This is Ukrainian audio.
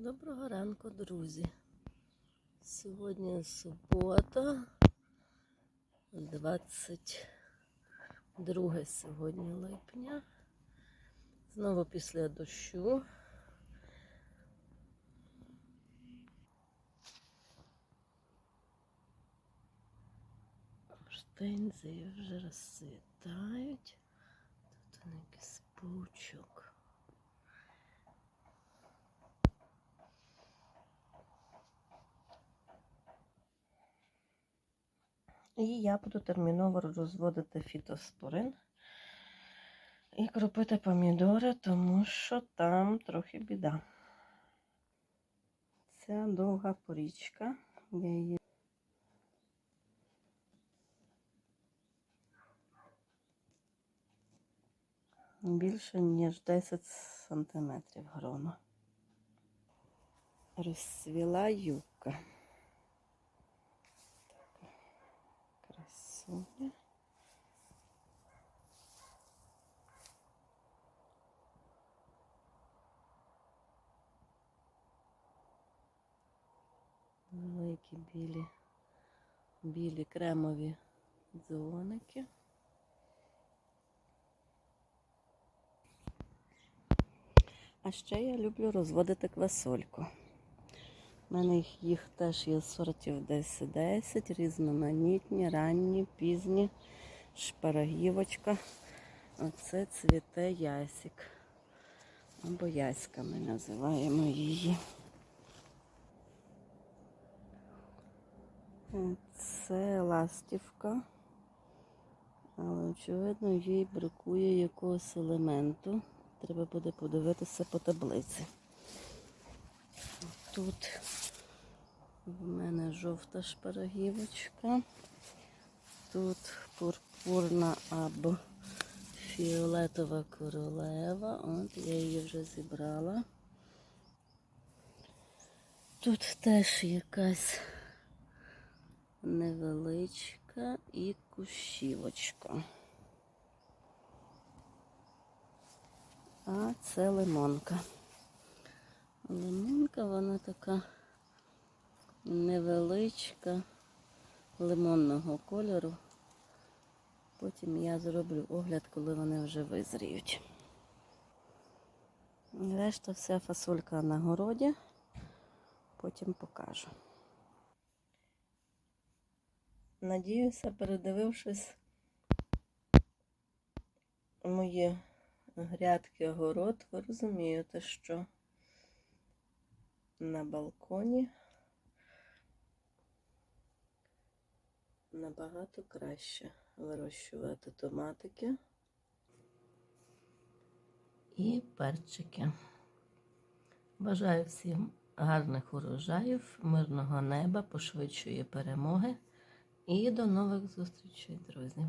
Доброго ранку, друзі. Сьогодні субота, 22 сьогодні липня. Знову після дощу. Штензи вже розцвітають. Тут у якийсь паучок. І я буду терміново розводити фітоспорин і кропити помідори, тому що там трохи біда. Ця довга порічка. Я її більше, ніж 10 сантиметрів грона. Розцвіла юбка. Красуня. Великі білі, білі кремові дзвоники. А ще я люблю розводити квасольку. У мене їх, теж є сортів 10-10, різноманітні, ранні, пізні, шпарагівочка. Оце цвіте ясік. Або яська ми називаємо її. Це ластівка, але очевидно їй бракує якогось елементу. Треба буде подивитися по таблиці. Тут в мене жовта шпарагівочка. Тут пурпурна або фіолетова королева. От я її вже зібрала. Тут теж якась невеличка і кущівочка. А це лимонка. Лимонка, вона така невеличка, лимонного кольору. Потім я зроблю огляд, коли вони вже визріють. Решта вся фасолька на городі, потім покажу. Надіюся, передивившись мої грядки огород, ви розумієте, що на балконі набагато краще вирощувати томатики і перчики. Бажаю всім гарних урожаїв, мирного неба, пошвидшої перемоги і до нових зустрічей, друзі!